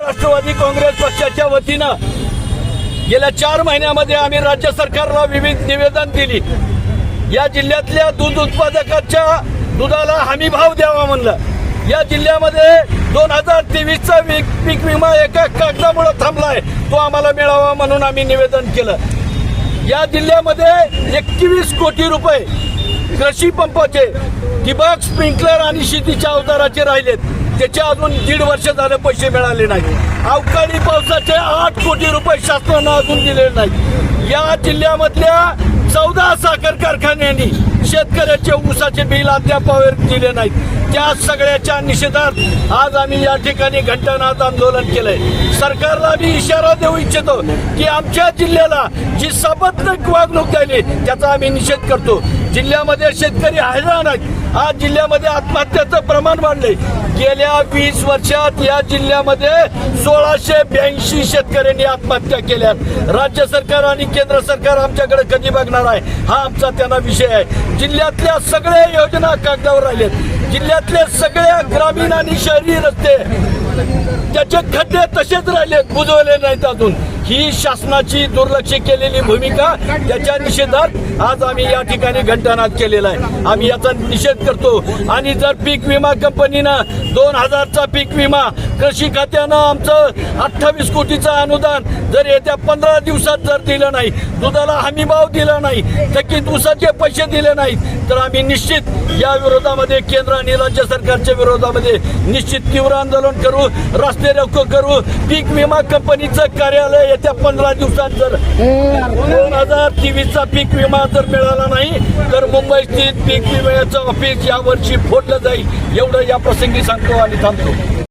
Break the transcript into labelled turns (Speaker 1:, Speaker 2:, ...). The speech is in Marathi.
Speaker 1: राष्ट्रवादी काँग्रेस पक्षाच्या वतीनं गेल्या चार महिन्यामध्ये आम्ही राज्य सरकारला विविध निवेदन दिली. या जिल्ह्यातल्या दूध उत्पादकाच्या दुधाला हमी भाव द्यावा म्हणलं. या जिल्ह्यामध्ये दोन हजार तेवीसचा पीक विमा एका कागदामुळे थांबलाय. तो आम्हाला मिळावा म्हणून आम्ही निवेदन केलं. या जिल्ह्यामध्ये एकवीस कोटी रुपये कृषी पंपाचे ठिबक स्प्रिंकलर आणि शेतीच्या अवजाराचे राहिलेत. त्याचे अजून दीड वर्ष झालं पैसे मिळाले नाही अवकाळी पावसाचे आठ कोटी रुपये शासनानं अजून दिलेले नाही या जिल्ह्यामधल्या चौदा साखर कारखान्यांनी शेतकऱ्याचे ऊसाचे बिल अद्याप दिले नाहीत. त्या सगळ्याच्या निषेधात आज आम्ही या ठिकाणी घंटानाथ आंदोलन केलंय. सरकारला मी इशारा देऊ इच्छितो की आमच्या जिल्ह्याला जी सबंधक वागणूक द्यायली त्याचा आम्ही निषेध करतो. जिल्ह्यामध्ये शेतकरी हैराण आहेत. आज जिल्ह्यामध्ये आत्महत्याचं प्रमाण वाढले गेल्या वीस वर्षात या जिल्ह्यामध्ये सोळाशे ब्याऐंशी शेतकऱ्यांनी आत्महत्या केल्यात राज्य सरकार आणि केंद्र सरकार आमच्याकडे कधी बघणार आहे? हा आमचा त्यांना विषय आहे. जिल्ह्यातल्या सगळ्या योजना कागदावर राहिल्यात जिल्ह्यातले सगळ्या ग्रामीण आणि शहरी रस्ते त्याचे खड्डे तसेच राहिले बुजवले नाहीत अजून. ही शासनाची दुर्लक्ष केलेली भूमिका त्याच्या निषेधात आज आम्ही या ठिकाणी घंटानाद केलेला आहे. आम्ही याचा निषेध करतो. आणि जर पीक विमा कंपनीनं दोन हजारचा पीक विमा कृषी खात्यानं आमचं अठ्ठावीस कोटीचं अनुदान जर येत्या पंधरा दिवसात जर दिलं नाही दुधाला हमी भाव दिला नाही थकीत ऊसाचे पैसे दिले नाहीत तर आम्ही निश्चित या विरोधामध्ये केंद्र आणि राज्य सरकारच्या विरोधामध्ये निश्चित तीव्र आंदोलन करू रस्ते रोको करू. पीक विमा कंपनीचं कार्यालय येत्या पंधरा दिवसात जर दोन हजार तेवीसचा पीक विमा जर मिळाला नाही तर मुंबई स्थित पीक विम्याचं ऑफिस यावर्षी फोडलं जाईल. एवढं या प्रसंगी सांगतो आणि थांबतो.